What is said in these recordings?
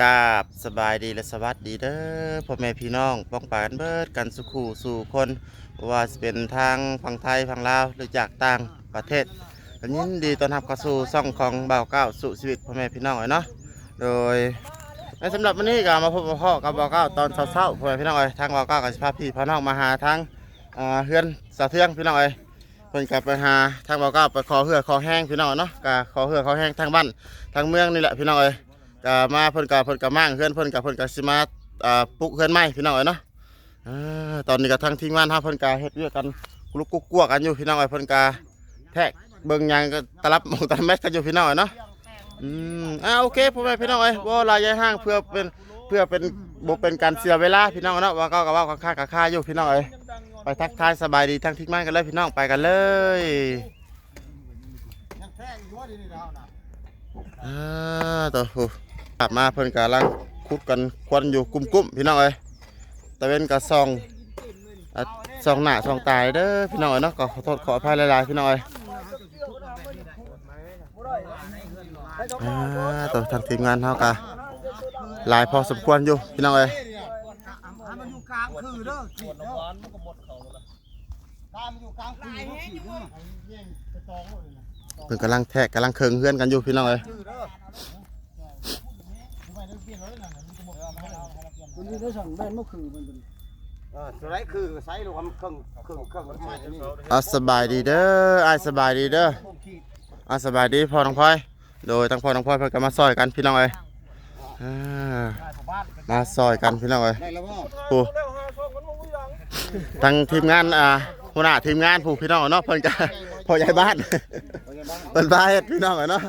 กาบสบายดีและสวัสดีเด้อพ่อแม่พี่น้องป้องปานเบิดกันสุขูสู่คนว่าจะเป็นทางฝั่งไทยฝั่งลาวหรือจากต่างประเทศอันยินดีต้อนรับเข้าสู่ช่องของบ่าวเก้าสู่ชีวิตพ่อแม่พี่น้องเอ้ยเนาะโดยในสำหรับวันนี้ก็มาพบกับพ่อกับบ่าวเก้าตอนเช้าๆพ่อแม่พี่น้องเอ้ยทางบ่าวเก้ากับสิพาพี่พาน้องมาหาทางเฮือนสาเทืองพี่น้องเอ้ยเพิ่นก็ไปหาทางบ่าวเก้าไปขอเหือขอแห้งพี่น้องเนาะก็ขอเหือขอแห้งทางบ้านทางเมืองนี่แหละพี่น้องเอ้ย ก็มาเพิ่นก็เพิ่นก็มั่งเพื่อนเพิ่นก็เพิ่นก็สิมาอ่าปลุกเพื่อนใหม่พี่น้องเอ้ยเนาะอ่าตอนนี้ก็ทั้งทีมงานเฮาเพิ่นก็เฮ็ดเวียกกันกลุกกุกกัวกันอยู่พี่น้องเอ้ยเพิ่นก็แทกเบิ่งหยังก็ตะลับหมองตะแมทกันอยู่พี่น้องเอ้ยเนาะอืมอ่าโอเคพ่อแม่พี่น้องเอ้ยบ่ลายายห้างเพื่อเป็นเพื่อเป็นบ่เป็นการเสียเวลาพี่น้องเนาะว่าก็ก็ว่าค่าๆค่าอยู่พี่น้องเอ้ยไปทักทายสบายดีทั้งทีมงานกันเลยพี่น้องไปกันเลยอ่าดีนี่แล้วนะอ่าตัว มาเพิ่นกำลังคุดกันควันอยู่กุ้มกุ้มๆพี่น้องเอ้ยตะเวนกระซองซองหน้าซองตายเด้อพี่น้องเอ้ยเนาะก็ขอโทษขออภัยหลายๆพี่น้องเอ้ยอ่าตัวทางทีมงานเฮากะหลายพอสมควรอยู่พี่น้องเอ้ยมันอยู่กลางคือเด้อขีดเด้อตามอยู่กลางคือเด้อขีดเด้อเพิ่นกำลังแทะกำลังเคิงเฮือนกันอยู่พี่น้องเอ้ย มันมีได้สั่งแบนเมื่อคืนมันเป็นเออสไลด์คือไซส์ลูกคำเครื่องเครื่องเครื่องมันใหม่นี่อะสบายดีเด้ออายสบายดีเด้ออะสบายดีพ่อน้องพลอย โดยทั้งพ่อน้องพลอยเพิ่นก็มาซอยกันพี่น้องเอ้ยอ่ามาซอยกันพี่น้องเอ้ยได้แล้วบ่ผู้ทางทีมงานอ่าหัวหน้าทีมงานผู้พี่น้องเนาะเพิ่นก็พ่อใหญ่บ้านเป็นบ้างเพิ่นพาเฮ็ดพี่น้องเนาะ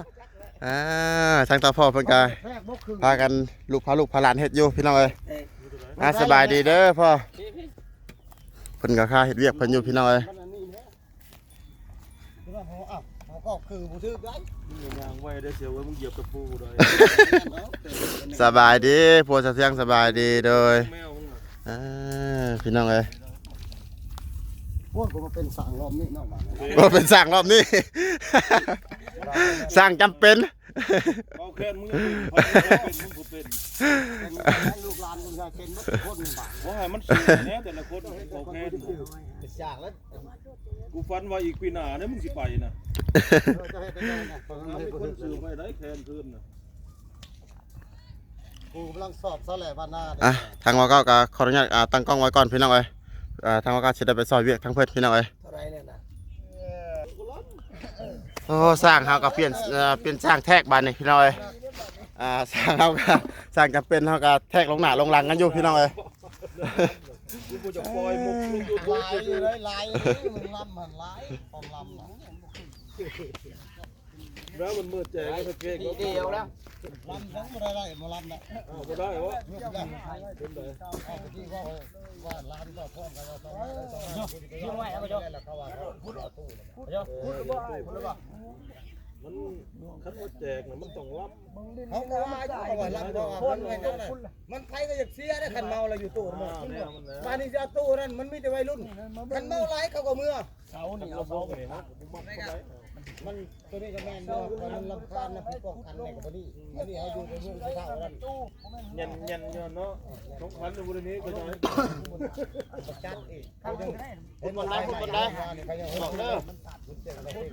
อ่าทางตาพ่อเพิ่นก็แทกบ่คือพากันลูกพาลูกพาหลานเฮ็ดอยู่พี่น้องเอ้ยอ่าสบายดีเด้อพ่อเพิ่นก็ค่าเฮ็ดเวียกเพิ่นอยู่พี่น้องเอ้ยมันอันนี้แท้คือว่าเขาอ้าวเขาก็คือบ่ถือได้ยางไว้ได้เสียวไว้มึงเหยียบกระปูเลยสบายดีผัวสะเทียงสบายดีโดยแมวมึงน่ะอ่าพี่น้องเอ้ย พวกก็มาเป็นสั่งรอบนี้เนาะมาเนี่ยบ่เป็นสร้างรอบนี้ สร้างจำเป็น เอาแค่มึงก็เป็นมึงก็เป็นเป็นลูกหลานมึงจะเป็นมัดคนบาทว่าให้มันสูงแน่แต่ละคนเอาแค่เป็นจากแล้วกูฟันว่าอีกปีหน้าเนี่ยมึงสิไปนะจะให้เป็นยังไงตอนนั้นถ้าให้มีคคนนซื้ซื้ออไม่ได้แคนคืนน่ะกูกำลังสอบซะแหละบ้านหน้าอะทางว่าก็ก็ขออนุญาตอ่าตั้งกล้องไว้ก่อนพี่น้องเอ้ย อ่าทางว่าก็สิได้ไปซอยเวียกทางเพิ่นพี่น้องเอ้ยเท่าไรเนี่ยนะโอ้สร้างเฮาก็เปลี่ยนเอ่อเปลี่ยนสร้างแทรกบานนี่พี่น้องเอ้ยอ่าสร้างเฮาก็สร้างจำเป็นเฮาก็แทรกลงหน้าลงหลังกันอยู่พี่น้องเอ้ยกูบ่จะปล่อยมุกลงยูทูบลายอยู่เลยลายเลยมึงลำหันลายปอมลำนะ แล้วมันมืดแจกก็สักเก่งเดียวแล้วลำทั้งไม่ได้มาลำนะเอาบ่ได้วะเรื่อเป็นเลยเอาไปที่ว่าว่าลำก็พร้อมกันว่าต้องต้องเชื่อไว้เอาไปจ้ะแล้วเขาว่าพูดตู้พูดพูดบ่พูดบ่มันคันว่าแจกนะมันต้องรับเขาก็มาอยู่กับว่ารับบ่คนไว้นั่นมันใครก็อยากเสียได้คันเมาแล้วอยู่ตู้มันมานนี้จะเอาตู้นั่นมันไมีแต่วัยรุ่นคันเมาหลายเขาก็เมื่อเอานี่เอาบ่ไปนะ มักบ่ได้มันตัวนี้ก็แม่นด้วยเพราะมันลำคาญนะพี่ป้องกันในกับนี่อันนี้เขาอยู่ในเมืองที่เท่านั้นยันยันยันเนาะของขันในบริเวณนี้ก็ได้ประจัดอีกเขายังเห็นมันได้มันได้เขายังบอกเด้อมันเจ๋งอะไรที่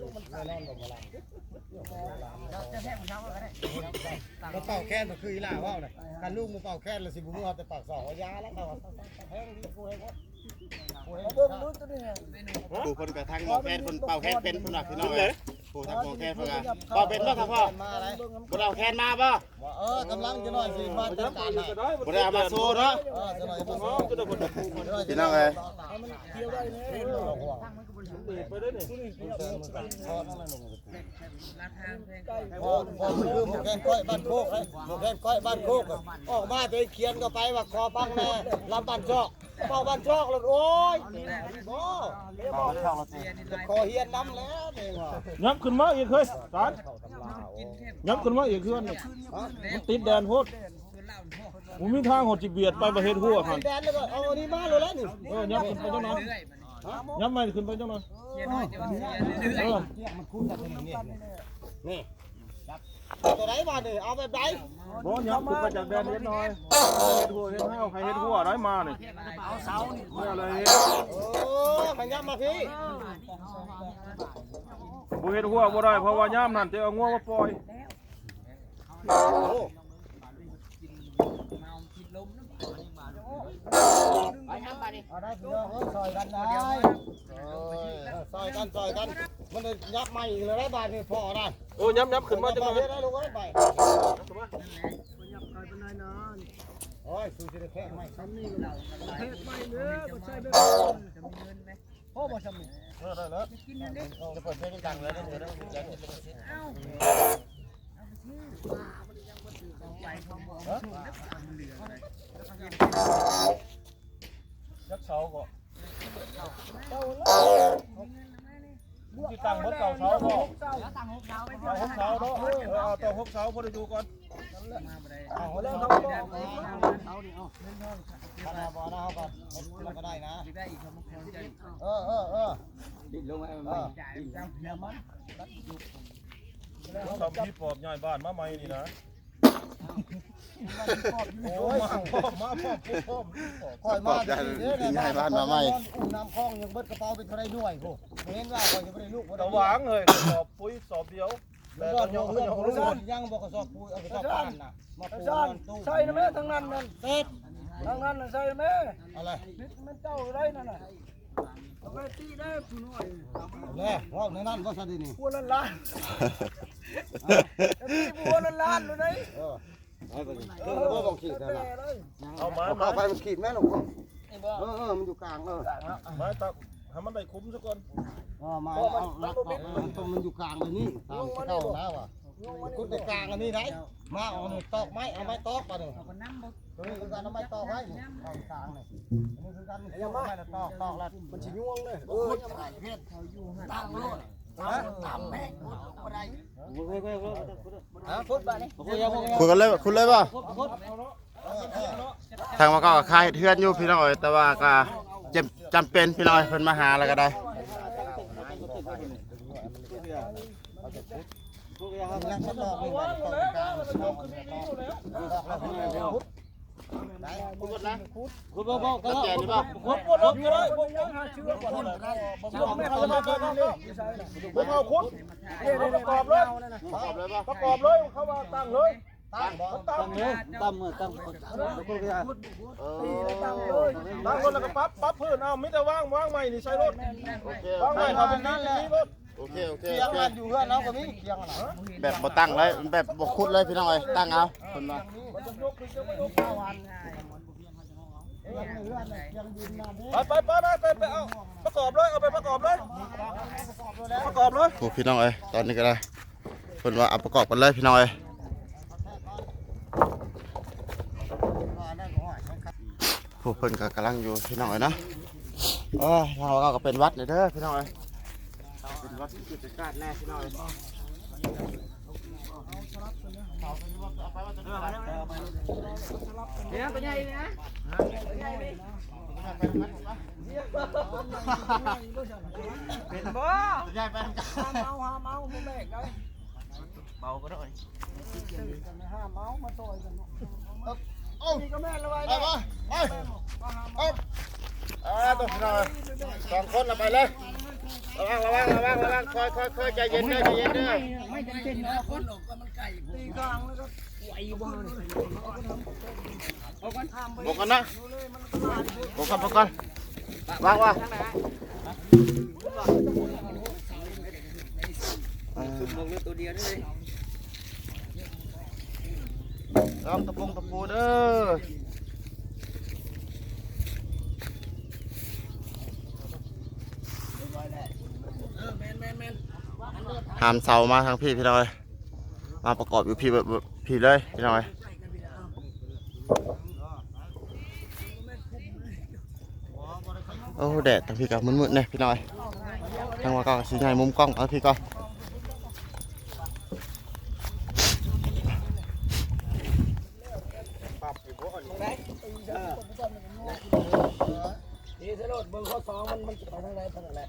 แน่นอนบ่มาลำเราเป่าแค้นมาคืออีหล่าว่าวน่ะการลูกมาเป่าแค้นแล้วสิบุ้งเอาแต่ปากสองยาแล้วเขาแห้งดีกูให้หมดกูให้ เบิ่งรู้ตัวนี้ผู้เพิ่นก็ทางหมอแพทย์เพิ่นเป่าแค่เป็นคนหลักพี่น้องเอ้ย ผู้ทางหมอแพทย์เพิ่นก็เป่าเป็นบ่ครับพ่อมาอะไรบ่ได้เอาแคนมาบ่เออกำลังจะหน่อยสิมาจัดการให้ก็ได้บ่ได้เอามาสู้เนาะเออจะหน่อยมาอ๋อจะได้บ่ต้องกูมันพี่น้องเอ้ยเบรกไปได้นี่พอพอคือหมูแกนก้อยบ้านโคกเลยหมูแกนก้อยบ้านโคกออกมาตัวเขียนก็ไปว่าคอพังแน่ลำบ้านชอกเป่าบ้านชอกแล้วโอ้ยบ่คอเฮียนน้ำแล้วเองว่ะยับขึ้นมาอีกเฮ้ยสารยับขึ้นมาอีกเฮือนนี่มันติดแดนโพดผมมีทางหดจิเบียดไปประเทศหัวหันแดนแล้วก็เอาอันนี้มาเลยแล้วนี่เออยับขึ้นไปจังหน่อยยับไม่ขึ้นไปจังหน่อยเออมันคุ้นกับตัวนี้นี่ ตัวไหนมาดิเอาแบบไหนบ่ย้ำขึ้นมาจากแดนเฮ็ดหน่อยเฮ็ดหัวเฮ็ดห้าวใครเฮ็ดหัวได้มานี่เอาเสานี่อะไรเฮ็ดโอ้มันยับมาพี่บ่เฮ็ดหัวบ่ได้เพราะว่าย่ามนั่นจะเอางัวมาปล่อยเอาได้พี่น้องเอ้ยซอยกันได้ซอยกันซอยกัน มันเลยยับมาอีกเลยได้บาทนี่พอได้โอ้ย้ำๆขึ้นมาจังเลเลยยได้ลูกได้ไปโอ้ยสูสิได้แค่ไหมซ้ำนี่เราแค่ไหมเด้อบ่ใช่เด้อโอ้บ่ซ้ำนี่เออได้แล้วจะเปิดเพลงดังเลยได้เด้อยักเสาก็ สิตั้งบนเก่าเสาบ่ตั้งหกเสาตั้งหกเสาเนาะเออเอาตั้งหกเสาพอได้อยู่ก่อนเอาแล้วเขาบอกเขานี่เอาขนาดบ่นะเขาก็มันก็ได้นะเออเออเออดิ้นลงไปมันจ่ายจังเพียมันทำที่ปอบใหญ่บ้านมาใหม่นี่นะ โอ้ยมาพร้อมมาพร้อมพร้อมคอยมน้ำคลองยังเบิดกระเป๋าเป็นเท่าไรหน่วยโหเห็นว่าคอยจะไม่ได้ลูกตะหวางเลยสอบปุ๋ยสอบเดียวแล้แต่วก็ตอนยยกงเรื่เรื่อองงของเรื่เรื่อองงยังบอกกระสอบปูเอากระสอบปานน่ะมาปูซ่อนตู้ใช่นะแม่ทั้งนั้นนั่นเสร็จทั้งนั้นน่ะใช่แม่อะไรมันเจ้าได้นั่นน่ะเอาไปตีได้ผู้น้อยแน่ว่าในนั้นก็สะดีนี่บัวล้านล้านตีบัวล้านล้านเลย เออคือว่าบอกขีดนะแม่เลยเอาม้เอามาไฟมันขีดแม่หรอกเออเออมันอยู่กลางเออม้ตักให้มันได้คุ้มซะก่อนอ๋อมาเอาเอาตรงมันอยู่กลางเลยนี่ตามเข้านะว่ะคุณในกลางอันนี้ไหนมาเอาหนึ่งตอกไม้เอาไม้ตอกมาหนึ่งตัวนี้คือการเอาไม้ตอกไว้เอากลางนี่อันนี้คือการเอาไม้ตอกตอกแล้วมันชิยวงเลยเออตั้งโลด ตั้งแม่พุทธบ้านี่คุยกันเลยคุณเลยป่ะทางมาก็ค่ายเทือนอยู่พี่น้อย แต่ว่าก็จำจำเป็นพี่น้อยเพิ่นมาหาแล้วก็ได้ แล้วมันตอกนี่มันตอกกลางมันตอกแล้วพุทธไหนพุทธนะพุทธบอกแล้วคุ้มบ่ลบก็ได้บ่ยังหาเชื้อก่อนเชื่อแม่เขามาเกินนี่บ่เอาคุ้มประกอบเลยประกอบเลยเขาว่าตั้งเลยตั้งตั้งเลยตั้งมือตั้งพุทธพุทธตีแล้วตั้งเลยตั้งคนแล้วก็ปั๊บปั๊บพื้นเอามิแต่ว่างว่างใหม่นี่ใช้รถว่างใหม่เขาเป็นนี่เป็นนี่รถโอเคโอเคเคียงกันอยู่เพื่อนเราก็มีเคียงน่ะแบบบ่ตั้งเลยแบบบ่คุดเลยพี่น้องเอ้ยตั้งเอาเพิ่นมา ไปไปไปไปไปเอาประกอบเลยเอาไปประกอบเลยประกอบเลยโอ้พี่น้องเอ้ยตอนนี้ก็ได้เพิ่นว่าเอาประกอบกันเลยพี่น้องเอ้ยผู้เพิ่นก็กำลังอยู่พี่น้องเอ้ยนะเอ้ยทางเราก็เป็นวัดเลยเด้อพี่น้องเอ้ยเป็นวัดที่กิจการแน่พี่น้องเอ้ย เนี่ยตัวใหญ่นะเป็นบ่ใหญ่ไปทางกางห้ามเอาหามเอาบ่แม่กได้เบาก็ได้ห้าเอามาต่อยกันเอ้านี่ก็แม่ละไว้ไปบ่ไปเอ้าอ่าตัวน้องสองคนละไปเลยระวังระวังระวังระวังคอยคอยคอยใจเย็นเด้อใจเย็นเด้อไม่จำเป็นนะคน กลางแล้วก็ไหวอยู่บ่นี่เอากันห้ามไปบอกกันนะบอกกันบอกกันวางวางตัวเดียวนี่ลองตะปงตะปูเด้อหามเสามาทางพี่พี่น้อย มาประกอบอยู่พี่แบบพี่เลยพี่น้อยโอ้แดดทางพี่กับมืดๆเนี่ยพี่น้อยทางว่าก็สีใหญ่มุมกล้องเอาพี่ก่อนนี่สลดเบิ่งข้อสองมันมันไปทางไหนทางไหน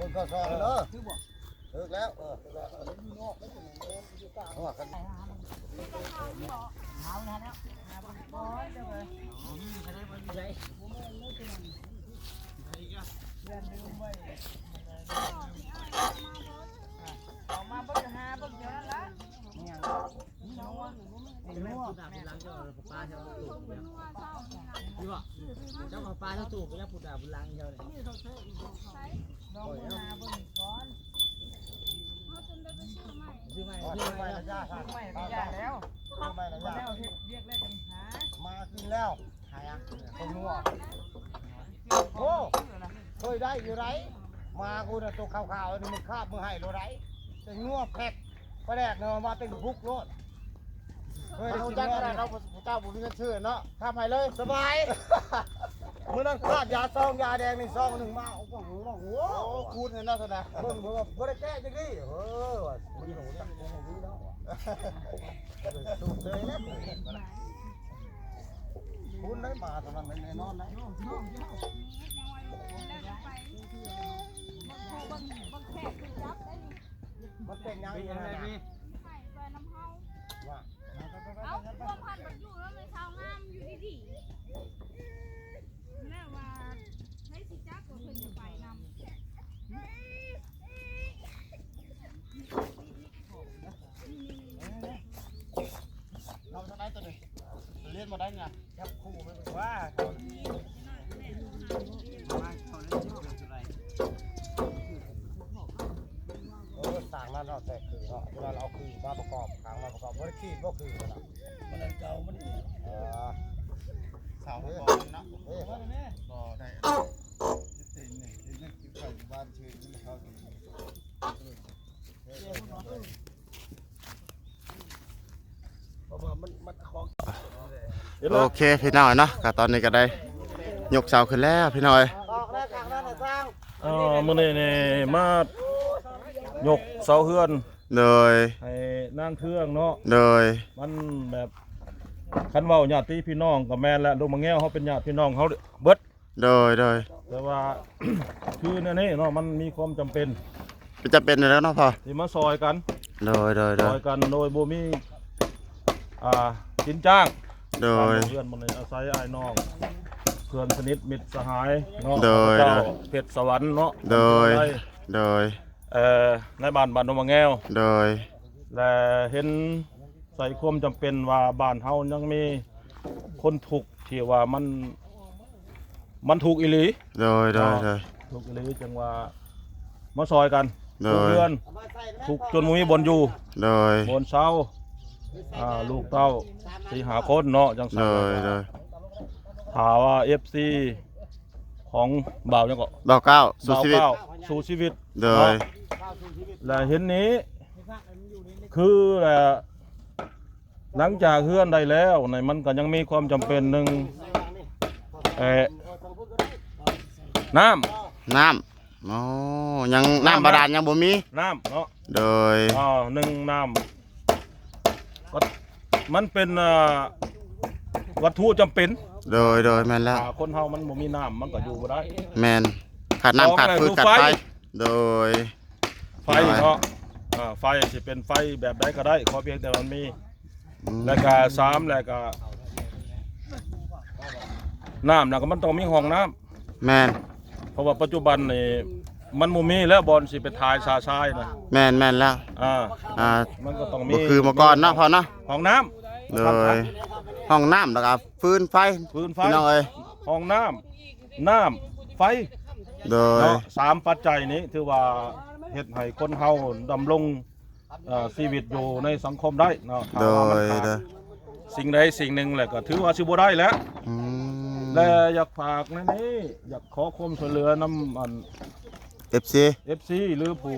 มันก็สองเด้อเอ ถึกแล้วเออถึกแล้วเออกัน เอามาเบิ่งหาเบิ่งเดี๋ยวนั้นละเนี่ยเอาวะไอ้นัว ปลาเจ้าปลาเจ้าตูกนี่บ่ เจ้าปลาเจ้าตูกก็ยังปุดาบุลังเจ้าเลยลองหาเบิ่งก่อนชื่อไม่อ๋อชื่อทำไมไม่ล่ะย่าค่ะไม่ก็ยากแล้วทำไมล่ะมาย่าแล้วเฮ็ดเรียกแล้วจังหามากินแล้วใครอะคนนัวโอ้เคยได้อยู่ไรมากูน่ะตัวขาวๆนี่มึงคาบมึงให้โลไรแต่งัวแพ็กประแดกเนาะมาเป็นบุกโลดเคยได้กินแล้วเราเจ้าบุญมีเงินชื่อเนาะทำให้เลยสบาย เมื่อนั้นขาดยาซองยาแดงนี่ซองหนึ่งมาโอ้โหโอ้โหคูณเห็นเนาะสนะเบิ่งเบิ่งบ่ได้แก้จังดิเออว่ะมีหนูจักโอ้โหนี่เนาะสูตรเลยนะคุณได้มาตอนนั้นแน่นอนนะมันเป็นยังไงเป็นอะไรนะพี่ว่าเอาพวกพันธุ์มันอยู่แล้วมันชาวงามอยู่ดีๆแม่ว่าให้สิจักก็เพิ่นจะไปนำ เราจะได้ตัวหนึ่งเรีย นมาได้ไงจับคู่ไม่ว่ามาเขาเล่นชื่อเป็นอะไรเออต่างนั้นเราะแต่คือเนาะเวลาเราเอาคือมาประกอบทางมาประกอบว่าขี้ก็คือเนาะมันเก่ามันเออสาวบอลเนาะเฮ้ยบ่ได้เพราะว่ามันมันของ โอเคพี่น้อยเนาะก็ตอนนี้ก็ได้ยกเสาขึ้นแล้วพี่น้อยออกแล้วกลางนั้นน่ะสร้างเอ่อมื้อนี้นี่มายกเสาเฮือนโดยให้นางเครื่องเนาะโดยมันแบบคันเว้าญาติพี่น้องกับแม่นและลูกมะแง้วเขาเป็นญาติพี่น้องเขาเบิดโดยโดยแต่ว่าคือเนี่ยนี่เนาะมันมีความจำเป็นจะเป็นแล้วเนาะพ่อที่มาซอยกันโดยโดยโดซอยยกันโดยบ่มี อ่าสินจ้างโดย เพื่อนมันเลยอาศัยอ้ายน้องเพื่อนสนิทมิตรสหายเนาะโดย เจ้าโดยเพชรสวรรค์เนาะโดยได้โดย เอ่อในบ้านบ้านนมะแง้วโดย และเห็นใส่ความจำเป็นว่าบ้านเฮายังมีคนถูกข์ที่ว่ามันมันถูกอีหลีโดย โดย โดย ถูกอีหลีจังว่ามาซอยกันโดทุกยเดือนเอามาใส่แล้วถูกจนบ่มีบนอยู่โดย บนเช้า อ่าลูกเต้าสี่หาคนเนาะจังโดซั่นยโดยถามว่า FC ของบ่าวจังก็บ่าวเก้าสู่บ่าวชีวิต เก้าสู่ชีวิตโดยและเห็นนี้คือแหละหลังจากเฮือนได้แล้วในมันก็ยังมีความจำเป็นหนึ่งเออน้ำ น้ำโอ้ยังน้ำบาดาลยังบ่มี น้ำเนาะ โดย อ่าหนึ่งน้ำ ก็มันเป็นอ่าวัตถุจำเป็นโดยโดยแม่นแล้วอ่าคนเฮามันบ่มีน้ำมันก็อยู่บ่ได้ แม่นขาดน้ำขาดฟืนขาดไฟโดย ไฟเนาะอ่าไฟสิเป็นไฟแบบใดก็ได้ขอเพียงแต่มันมีอืมแล้วก็สามแล้วก็น้ำนะก็มันต้องมีห้องน้ำแม่นเพราะว่าปัจจุบันนี่ มันบ่มีแล้วบอลสิไปทายชาชายนะแม่นแม่นแล้วอ่าอ่ามันก็ต้องมีบ่คือเมื่อก่อนเนาะพ่อเนาะห้องน้ำโดยห้องน้ำแล้วก็ฟืนไฟฟืนไฟพี่น้องเอ้ยห้องน้ำน้ำไฟโดยเนาะสามปัจจัยนี้ถือว่าเฮ็ดให้คนเฮาดำรงเอ่อชีวิตอยู่ในสังคมได้เนาะถ้าโดว่ามันยขาดโดยสิ่งใดสิ่งหนึ่งแหละก็ถือว่าสิบ่ได้แล้ว อืมและอยากฝากในนี้อยากขอความช่วยเหลือนำอัน FC FC หรือผู้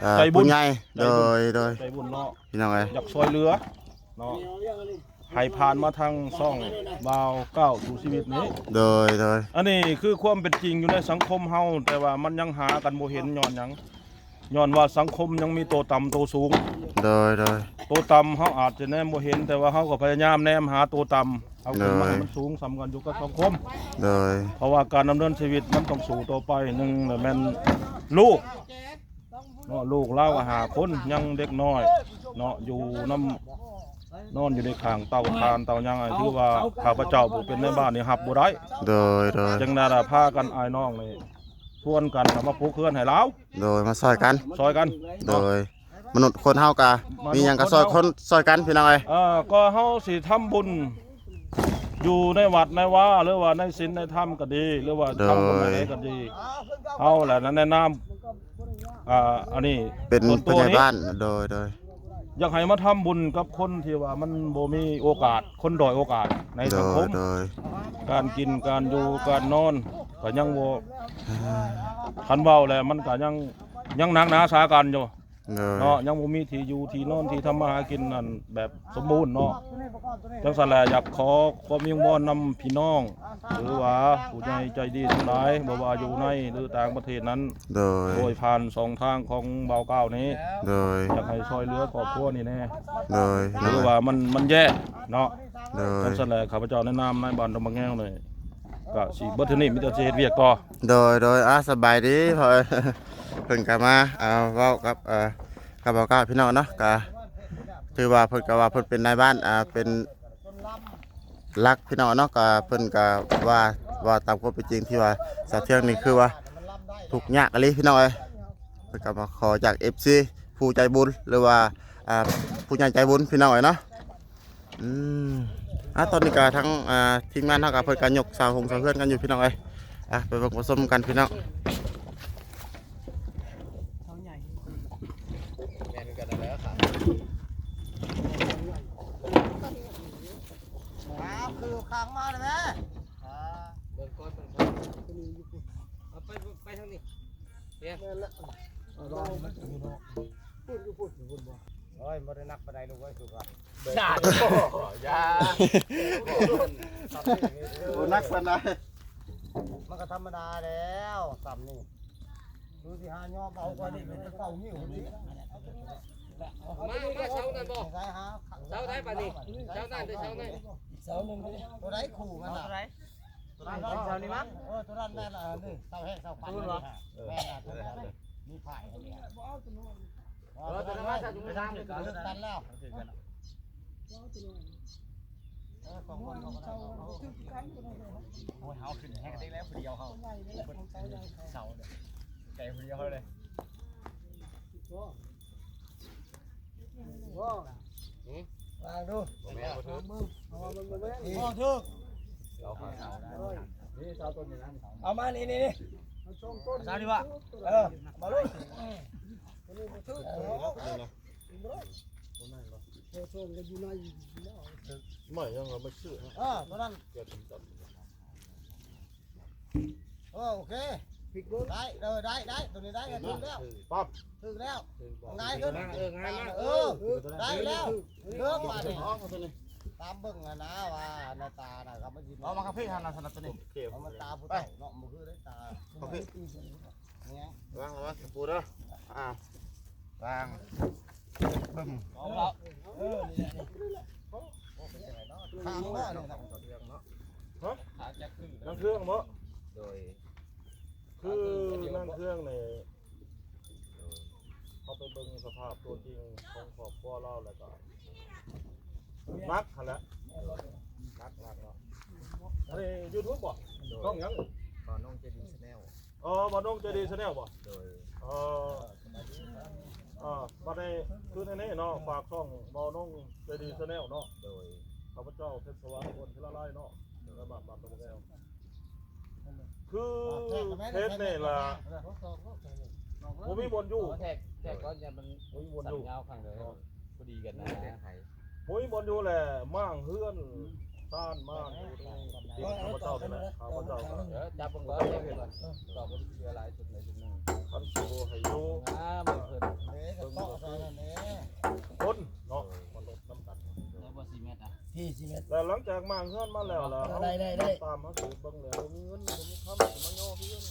เอ่อใจบุญ ผู้ใหญ่ใจโดบุญยโดยใจบุญเนาะพี่น้องเอ้ยอยากช่วยเหลือเนาะให้ผ่านมาทางซ่องบาวเก้าสู่ชีวิตนี้ โดยโดยอันนี้คือความเป็นจริงอยู่ในสังคมเฮาแต่ว่ามันยังหากันบ่เห็นย้อนหยัง ย้อนว่าสังคมยังมีตัวต่ำตัวสูง โดยโดย ตัวต่ำเฮาอาจจะแนมบ่เห็น แต่ว่าเฮาก็พยายามแนมหาตัวต่ำเอาขึ้นมาเลยให้มันสูงสำกันอยู่กับสังคม โดย เพราะว่าการดำเนินชีวิตมันต้องสู่ต่อไปหนึ่งแม่นลูกเนาะลูกเล่าก็หาคนยังเด็กน้อยเนาะอยู่น้ำนอนอยู่ในข้างเตาทานเตายังไงคือว่าข้าพเจ้าผู้เป็นในบ้านนี่หับบ่ได้โดยโดย จังนาดาพากันอายน้องนี่ ชวนกันเอามาปลูกเพื่อนให้เราโดยมาซอยกัน ซอยกันโดยมนุษย์คนเฮากะมีหยังก็ซอยคนซอยกันพี่น้องเอ้ยเอ่อก็เฮาสิทำบุญ อยู่ในวัดในว่าหรือว่าในศีลในธรรมก็ดี หรือว่าทำบุญอะไรก็ดีเฮาแหละนั้นแนะนำอ่าอันนี้เป็นส่วผู้ตัวใหญ่นี้บ้านโดยโดย อยากให้มาทำบุญกับคนที่ว่ามันบ่มีโอกาสคนด้อยโอกาสในโดสังคยม โดยการกินการอยู่การนอนก็ยังบ่คันเว้าแหละมันก็ยังยังหนักหนาสากันอยู่ โดยเนาะยังบ่มีที่อยู่ที่นอนที่ทำมาหากินนั่นแบบสมบูรณ์เนาะจังซั่นแหละอยากขอความยังบ่นำพี่น้อง หรือว่าผู้ใหญ่ใจดีทั้งหลายบ่ว่าอยู่ในหรือต่างประเทศนั้นโดยโดยผ่านสองทางของเบาเก้านี้โดยอยากให้ช่วยเหลือครอบครัวนี่แน่โดยหรือว่ามันมันแย่เนาะโดจัยงซั่นแหละข้าพเจ้าแนะนำนายบ้านตำบลแง้วเลยก็สิเบิดเท่านี้มีแต่สิเฮ็ดเวียกต่อ โดยโดยอะสบายดีพอ เพิ่นก็มาเอาเว้ากับเอ่อกับบอกกับพี่น้องเนาะก็ถือว่าเพิ่นก็ว่าเพิ่นเป็นนายบ้านอ่าเป็นรักพี่น้องเนาะก็เพิ่นก็ว่าว่าตามความเป็นจริงที่ว่าสาวเที่ยงนี่คือว่าทุกข์ยากอะไรพี่น้องเอ้ยเพิ่นก็มาขอจาก FC ผู้ใจบุญหรือว่าอ่าผู้ใหญ่ใจบุญพี่น้องเอ้ยเนาะอืมอะตอนนี้ก็ทั้งอ่าทีมงานเฮาก็เพิ่นก็ยกสาวหงสาวเพื่อนกันอยู่พี่น้องเอ้ยอะไปเบิ่งผสมกันพี่น้อง ครับคือค้างมาเลยแม่ เบิ่งก้อนเบิ่งเอาไปไปทางนี้ เฮ้ยบ่ได้นักปานใดลูกเอ้ยสุกอะด่าโอ้นักปานใดมันก็ธรรมดาแล้วซ้ำนี่ดูสิหาย่อเบากว่านี่เป็นเก่านิ้วสิมามาเช้านั่นบ่ใช่หาเช้าได้ป่ะนี่เช้านั่นหรือเช้านั่นตัวไหนขู่มันน่ะ ตัวไหนตัวนั้นเช้านี้มั้งเออตัวนั้นแม่นอะนี่เช้าแห้งเช้าปันตัวแม่นอะตัวนั้นมีไผ่เนี่ยเออตัวนั้นมาเช้าจุ่มทางเลยเลิกกันแล้วเออสองคนเขาก็ได้โอ้ยเฮาขึ้นแห้งได้แล้วผู้เดียวเฮาเสาเนี่ยไก่ผู้เดียวเฮาเลยวางดูนี่พอถึก เอามานี่นี่นี่เช้าดีวะเออมาลูกไม่ยังไม่ชื่อเออตัวนั้นเออโอเคได้เออได้ได้ตัวนี้ได้กันถึงแล้วปั๊บถึงแล้วง่ายขึ้นเออง่ายมากเออได้แล้วเลิกมาเนี่ย ตามเบิ่งอะนะว่าหน้าตาน่ะครับมันสิเอามาครับพี่ทานสนับสนุนเอามันตาผู้เฒ่าเนาะมันคือได้ตาครับพี่เนี่ย วางวางปูเด้ออ่าวางบึ้มเออนี่แหละนี่ทางเนาะเนี่ยนะนั่งเครื่องบ่โดยคือนั่งเครื่องนี่เขาไปเบิ่งสภาพตัวจริงของครอบครัวเราแล้วก็ นักหั่นแหละนักนักเนาะอันนี้ YouTube บ่ช่องหยังขอน้องเจดีชาแนลอ๋อบ่น้องเจดีชาแนลบ่โดยเอ่ออ่าบัดนี้คือในนี้เนาะฝากช่องบ่น้องเจดีชาแนลเนาะโดยข้าพเจ้าเพชรสวัสดิ์คนพิลาไลเนาะระบาดบาดตะบกแก้วคือเพชรนี่ล่ะผมมีบนอยู่แท็กแท็กก็ยังมันผมมีบนสั่องยู่ยาวข้างเลยพอดีกันนะผ มมีบนอยู่แหละมั่างเฮือนซ่านม่านอยู่ที่ข้าพเจ้านี่แหละข้าพเจ้าก็เดี๋ยวจับเบิ่งก่อนจับเบิ่งก่อนตอบมันเชื่อหลายจุดในจุดหนึ่งคันสูให้อยู่อ่ามันเพิ่นเนี่ยก็ต่อซะนั่นแหละคนเนาะมันลดน้ำกันแล้วบ่4เมตรอะที่สิเมตรแล้วหลังจากมั่างเฮือนมาแล้วล่ะได้ได้ได้ตามเขาสืบเบิ่งแล้วบ่มีเงินบ่มีคำสิมาย่อเฮือน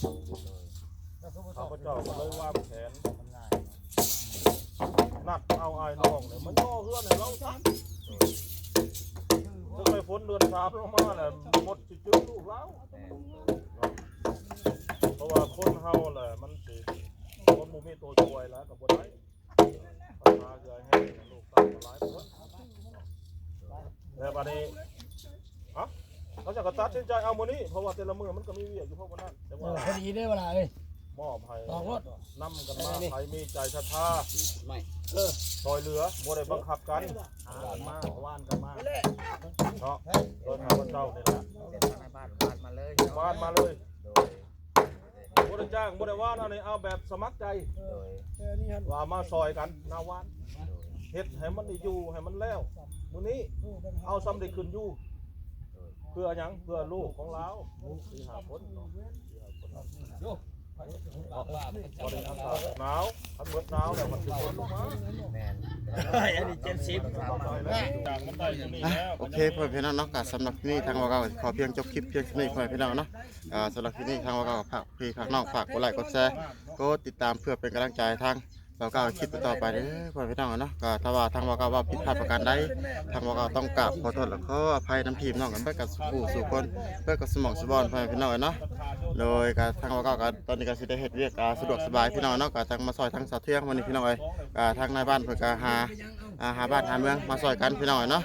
ข้าพเจ้าก็เลยวางแผนมันง่ายนัดเอาไอ้น้องเนี่ยมันย่อเฮือนให้เราซะ ถึงไปฝนเดือนสามลงมาแหละหมดสิจื้อลูกเราเพราะว่าคนเฮาแหละมันสิบ่มันบ่มีตัวช่วยแล้วก็บ่ได้ปัญหาเกิดให้ลูกเต้าหลายคนแล้วบัดนี้เอ้าเขาจะกระตัดสินใจเอามื้อนี้เพราะว่าแต่ละมื้อมันก็มีเวียกอยู่พวกนั้นแต่ว่าพอดีได้เวลาเอ้ยมอบให้ตอกรถนำกันมาใครมีใจศรัทธาไม่เออ ซอยเหลือบ่ได้บังคับกันมาว่านกันมาเนาะโดยทางเจ้านี่แหละเดี๋ยวทางในบ้านบ้านมาเลยว่านมาเลยโดยบ่ได้จ้างบ่ได้ว่านอานี่เอาแบบสมัครใจว่ามาซอยกันนาว่านเฮ็ดให้มันอยู่ให้มันแล้วมื้อนี้เอาซ้ำได้ขึ้นอยู่เพื่อหยังเพื่อลูกของเราสี่ห้าคนเนาะสี่ห้าคนเนาะ หนาวขันเบิดหนาวแล้วมันสิฝนลงมาอันนี้70จากมันได้อยู่นี่อะแล้วโอเคพ่อพี่น้องเนาะก็สำหรับที่นี่ทางว่าเก่าขอเพียงจบคลิปเพียงเท่านี้พ่อพี่น้องเนาะสำหรับที่นี่ทางว่าเก่าฝากพี่ฝากน้องฝากกดไลค์กดแชร์กดติดตามเพื่อเป็นกำลังใจทาง เราก็คิดต่อไปเด้อพ่อพี่น้องเนาะก็ถ้าว่าทางว่าก็ว่าผิดพลาดประการใดทางว่าก็ต้องกราบขอโทษและขออภัยน้ำทีมน้องกันเพื่อกับสู่สู่คนเพื่อกับสมองสบอนพ่อพี่น้องเนาะโดยการทางว่าเก่าก็ตอนนี้ก็สิได้เฮ็ดเวียกอ่าสะดวกสบายพี่น้องเนาะก็ทางมาซอยทางสาวเที่ยงวันนี้พี่น้องเอ้ยทางนายบ้านเพิ่นก็หาหาบ้านหาเมืองมาซอยกันพี่น้องเอ้ยเนาะ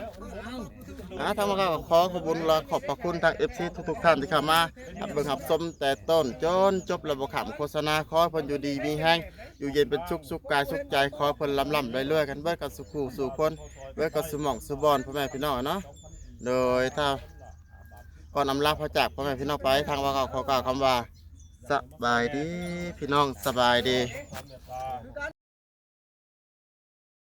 อ่าทางมาก็ขอขอบคุณและขอบพระคุณทาง FC ทุกๆท่านที่เข้ามารับเบิงรับชมแต่ต้นจนจบระบบขำโฆษณาขอให้เพิ่นอยู่ดีมีแห้งอยู่เย็นเป็นสุขสุขกายสุขใจขอให้เพิ่นลำลำเรื่อยๆกันเบิดกับสุขูสู่คนเบิดกับสมองสุบอนพ่อแม่พี่น้องเนาะโดยถ้าก่อนอำลาพระจากพ่อแม่พี่น้องไปทางว่าก็ขอกล่าวคำว่าสบายดีพี่น้องสบายดี